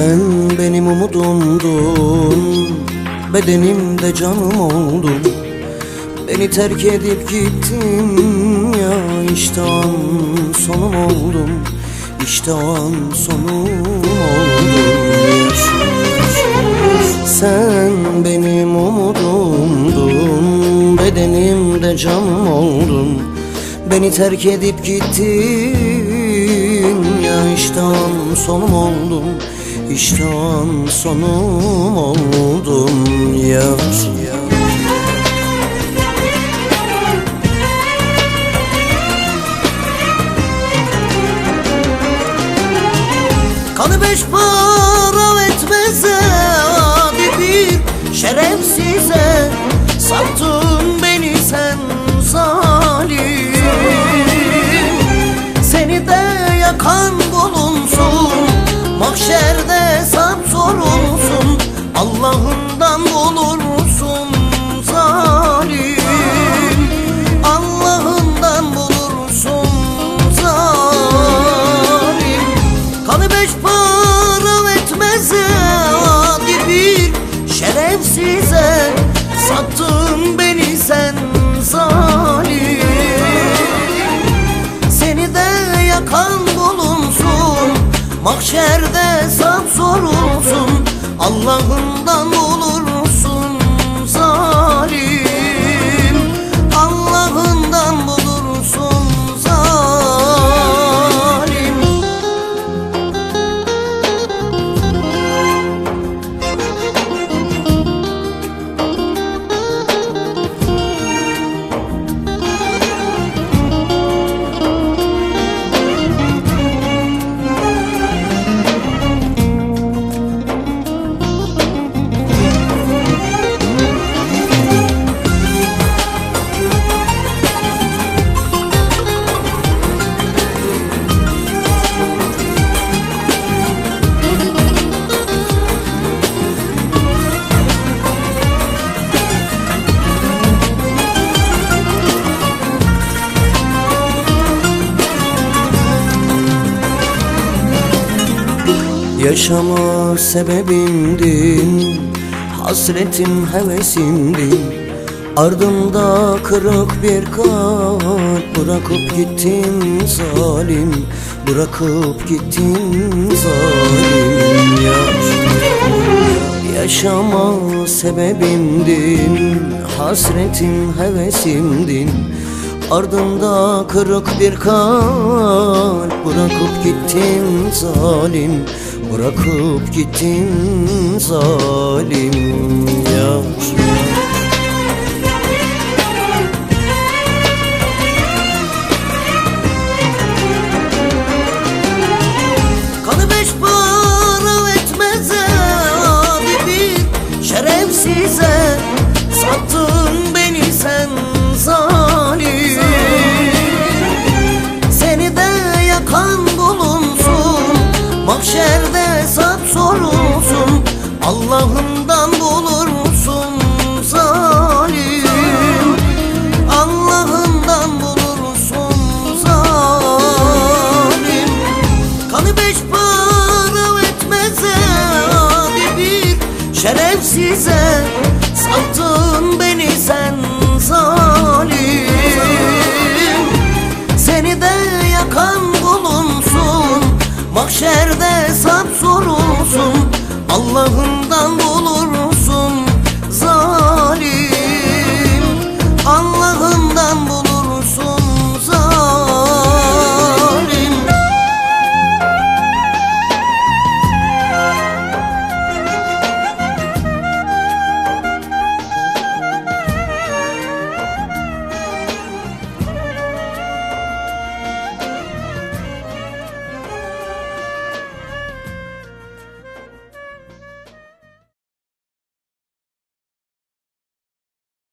Sen benim umudumdun Bedenimde canım oldun Beni terk edip gittin ya işte an sonum oldum İşte o an sonum oldum Sen benim umudumdun Bedenimde canım oldun Beni terk edip gittin ya işte an sonum oldum İşte an sonum oldum ya, ya. Kanı beş para etmeze Adi bir şerefsize Sattın beni sen zalim Seni de yakan bulunsun Mahşerde Allah'ından bulursun zalim? Allah'ından bulursun zalim? Kanı beş para etmez adi bir şerefsize. Sattın beni sen zalim. Seni de yakan bulunsun Mahşerde Yaşama sebebimdin Hasretim hevesimdin Ardımda kırık bir kalp Bırakıp gittin zalim. Bırakıp gittin zalim. Yaş Yaşama sebebimdin Hasretim hevesimdin Ardında kırık bir kalp. Bırakıp gittin zalim. Bırakıp gittin zalim. Ya Mahşerde sap sorulsun Allah'ından bulursun zalim? Allah'ından bulursun zalim? Kanı beş para etmez adi bir şerefsize Sattın beni sen zalim. Seni de yakan bulunsun Mahşerde Allah'ından